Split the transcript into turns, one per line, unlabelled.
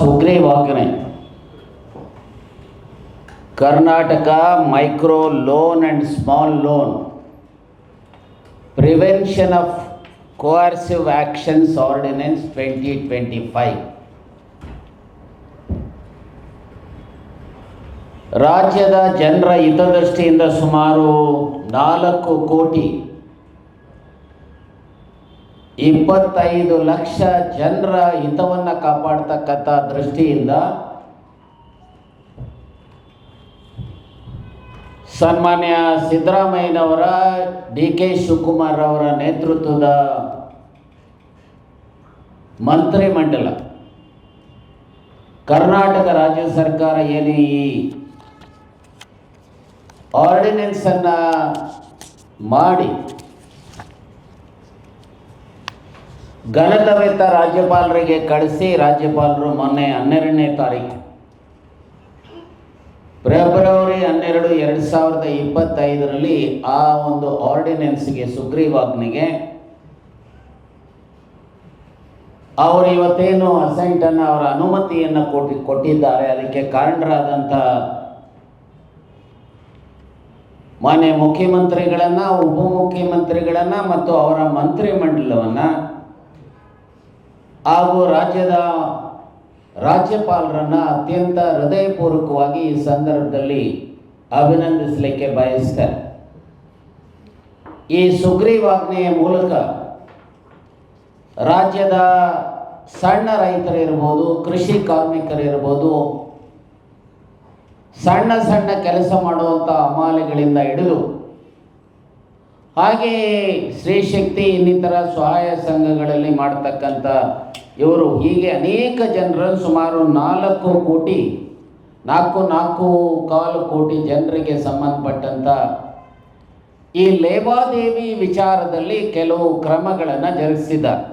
ಸುಗ್ರೀವಾಜ್ಞೆ Karnataka micro loan and small loan prevention of coercive actions ordinance twenty twenty five ರಾಜ್ಯದ ಜನರ ಹಿತದೃಷ್ಟಿಯಿಂದ ಸುಮಾರು ನಾಲ್ಕು ಕೋಟಿ ಇಪ್ಪತ್ತೈದು ಲಕ್ಷ ಜನರ ಹಿತವನ್ನು ಕಾಪಾಡ್ತಕ್ಕಂಥ ದೃಷ್ಟಿಯಿಂದ ಸನ್ಮಾನ್ಯ ಸಿದ್ದರಾಮಯ್ಯನವರ ಡಿ ಕೆ ಶಿವಕುಮಾರ್ ಅವರ ನೇತೃತ್ವದ ಮಂತ್ರಿಮಂಡಲ. ಕರ್ನಾಟಕ ರಾಜ್ಯ ಸರ್ಕಾರ ಏನು ಈ ಆರ್ಡಿನೆನ್ಸನ್ನು ಮಾಡಿ ಘನತವೆತ್ತ ರಾಜ್ಯಪಾಲರಿಗೆ ಕಳಿಸಿ ರಾಜ್ಯಪಾಲರು ಮೊನ್ನೆ ಹನ್ನೆರಡನೇ ತಾರೀಕು. ಫೆಬ್ರವರಿ ಹನ್ನೆರಡು ಎರಡು ಸಾವಿರದ ಇಪ್ಪತ್ತೈದರಲ್ಲಿ ಆ ಒಂದು ಆರ್ಡಿನೆನ್ಸ್ಗೆ ಸುಗ್ರೀವಾಜ್ಞೆಗೆ ಅವರು ಇವತ್ತೇನು ಅಸೆಂಟನ್ನು ಅವರ ಅನುಮತಿಯನ್ನು ಕೊಟ್ಟಿ ಕೊಟ್ಟಿದ್ದಾರೆ, ಅದಕ್ಕೆ ಕಾರಣರಾದಂಥ ಮಾನ್ಯ ಮುಖ್ಯಮಂತ್ರಿಗಳನ್ನು, ಉಪಮುಖ್ಯಮಂತ್ರಿಗಳನ್ನು ಮತ್ತು ಅವರ ಮಂತ್ರಿಮಂಡಲವನ್ನು ಹಾಗೂ ರಾಜ್ಯದ ರಾಜ್ಯಪಾಲರನ್ನು ಅತ್ಯಂತ ಹೃದಯಪೂರ್ವಕವಾಗಿ ಈ ಸಂದರ್ಭದಲ್ಲಿ ಅಭಿನಂದಿಸಲಿಕ್ಕೆ ಬಯಸ್ತಾರೆ ಈ ಸುಗ್ರೀವಾಜ್ಞೆಯ ಮೂಲಕ ರಾಜ್ಯದ ಸಣ್ಣ ರೈತರಿರ್ಬೋದು ಕೃಷಿ ಕಾರ್ಮಿಕರಿರ್ಬೋದು ಸಣ್ಣ ಸಣ್ಣ ಕೆಲಸ ಮಾಡುವಂಥ ಹಮಾಲಿಗಳಿಂದ ಹಿಡಿದು ಹಾಗೆಯೇ ಸ್ತ್ರೀಶಕ್ತಿ ಇನ್ನಿತರ ಸಹಾಯ ಸಂಘಗಳಲ್ಲಿ ಮಾಡ್ತಕ್ಕಂಥ ಇವರು ಹೀಗೆ ಅನೇಕ ಜನರನ್ನು ಸುಮಾರು ನಾಲ್ಕು ಕೋಟಿ, ನಾಲ್ಕು ನಾಲ್ಕು ಕಾಲು ಕೋಟಿ ಜನರಿಗೆ ಸಂಬಂಧಪಟ್ಟಂಥ ಈ ಲೇವಾದೇವಿ ವಿಚಾರದಲ್ಲಿ ಕೆಲವು ಕ್ರಮಗಳನ್ನು ಜರುಗಿಸಿದ್ದಾರೆ.